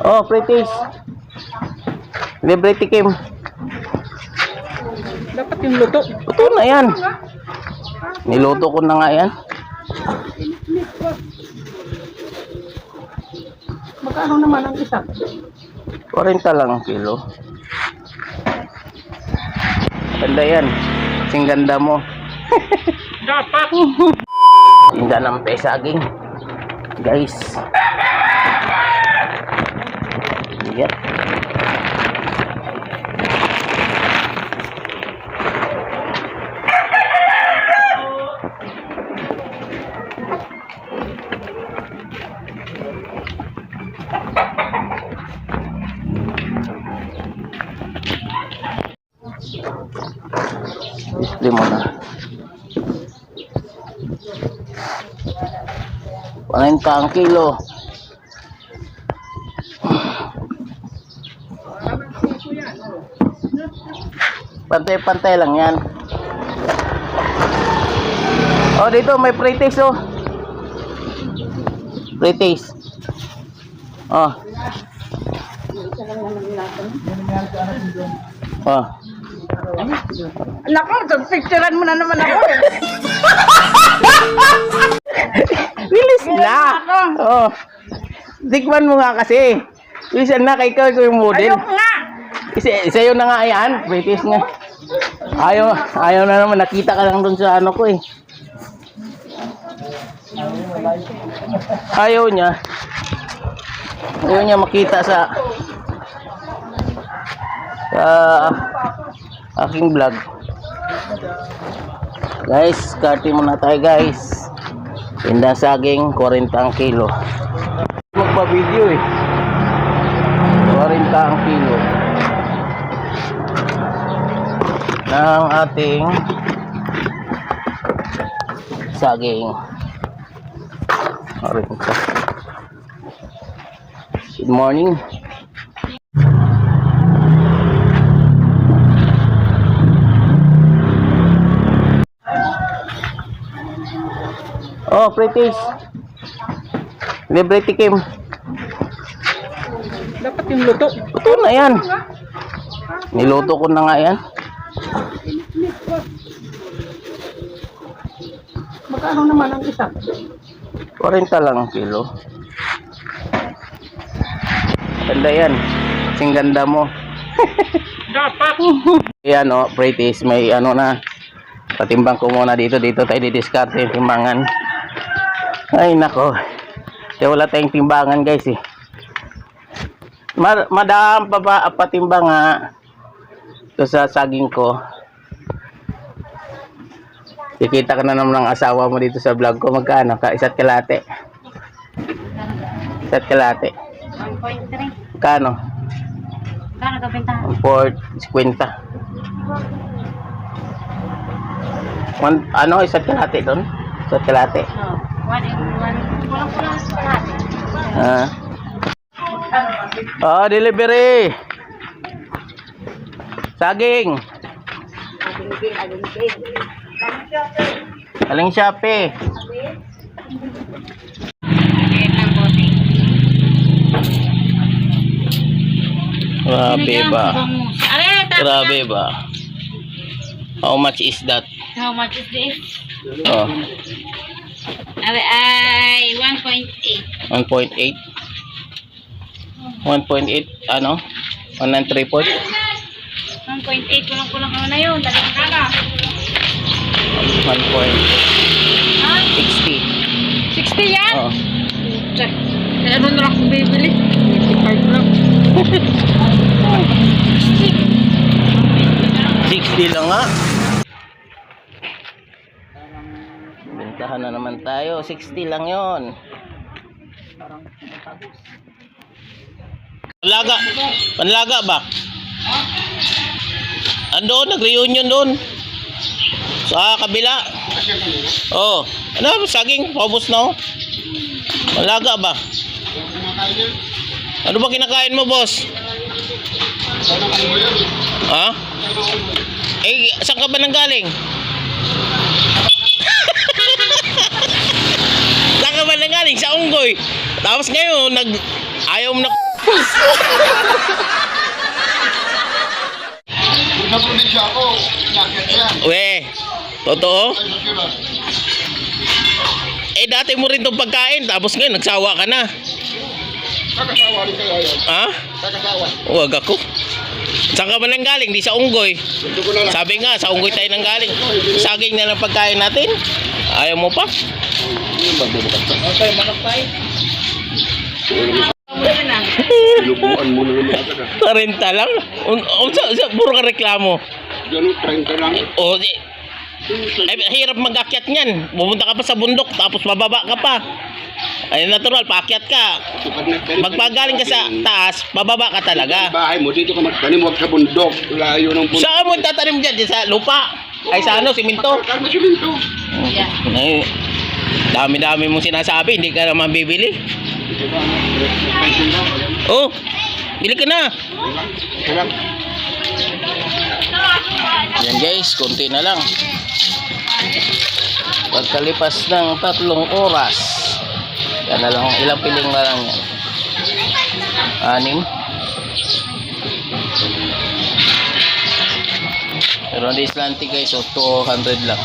Oh, British. Libre tikim. Dapat yung luto. Ito na yan. Niluto ko na nga yan. Magkano naman ang isa? 40 lang ang kilo. Ganda yan. Kasing ganda mo. Dapat. Ganda ng pesaging. Guys. Yan. Display mo 40 ang kilo. Pantay-pantay lang yan. Oh, dito may pre-taste oh. Pre-taste. Oh. Oh. Nako, picturean mo na naman ako. Release Oh. Tikman mo nga kasi. Isa na kay ikaw ikaw yung model. Ayok nga. Isa, isa yun na nga yan. British nga. Ayaw, ayaw na naman. Nakita ka lang dun sa ano ko eh. Ayaw niya. Ayaw niya makita sa sa aking vlog. Guys, karte muna tayo guys. Tinda saging, 40 ang kilo. Magpa-video eh. 40 ang kilo ng ating saging. Good morning. Oh, British. Libre tikim. Dapat yung luto. Ito na yan. Niluto ko na nga yan. Magkano naman ang isa? 40 lang ang kilo. Ganda yan. Kasing ganda mo. Dapat. Yan o, British, may ano na. Patimbang ko muna dito. Dito tayo didiskarte yung timbangan. Ay, nako. Kaya wala tayong timbangan, guys eh. Ma madam pa ba patimbang nga. Ito sa saging ko. Kikita ka na naman ng asawa mo dito sa vlog ko. Magkano ka? Isa't kalate. Isa't kalate. 1.3. Kano? Kano ka bentahan? Port 50. One, ano, isa't kalate doon? Isa't kalate. So, one Ah. Oh, delivery. Saging. Aling bote. Grabe ba? Grabe ba? How much is that? How much is this? Oh, ay, 1.8. 1.8. 1.8 ano? 1 and 3 point? 1.8, kulang-kulang ano na yun. Dalang ka na. 1.60. Ha? 60 yan? Oh. Check. Eh, ano na lang kung bibili? 55 lang. 60 lang nga. Bentahan na naman tayo. 60 lang yon. Panlaga. Panlaga ba? Ando, nag-reunion doon. Sa kabila. Oh, ano, saging, paubos na oh. Panlaga ba? Ano ba kinakain mo, boss? Ha? Eh, saan ka ba nang galing? saan ka ba nang galing? Sa Unggoy. Tapos ngayon, nag... Ayaw mo na... Sa probinsya ako, nakit yan. We, totoo? Eh, dati mo rin itong pagkain. Tapos ngayon, nagsawa ka na. Kakasawa rin kayo yun. Ha? Kakasawa. Huwag ako. Saan ka ba nang galing? Di sa unggoy. Sabi nga, sa unggoy tayo nang galing. Saging na lang pagkain natin. Ayaw mo pa? Okay, makapay. Lubuan mo na naman agad ah. 30 lang? Un, un, sa, sa, puro ka reklamo. Ganun, 30 lang. O, di, ay, hirap mag-akyat niyan. Pumunta ka pa sa bundok, tapos bababa ka pa. Ay, natural, paakyat ka. Magpagaling ka sa taas, bababa ka talaga. Bahay mo, dito ka magtanim, huwag sa bundok. Layo ng bundok. Saan mo tatanim dyan? Dyan Sa lupa? Ay, sa ano, siminto? Kalma siminto. Ay, dami-dami mong sinasabi, hindi ka naman bibili. Oh, bili ka na. Yan guys, konti na lang. Pagkalipas ng tatlong oras, yan na lang, ilang piling na lang yan. Anim. Pero ang dislante guys, so 200 lang.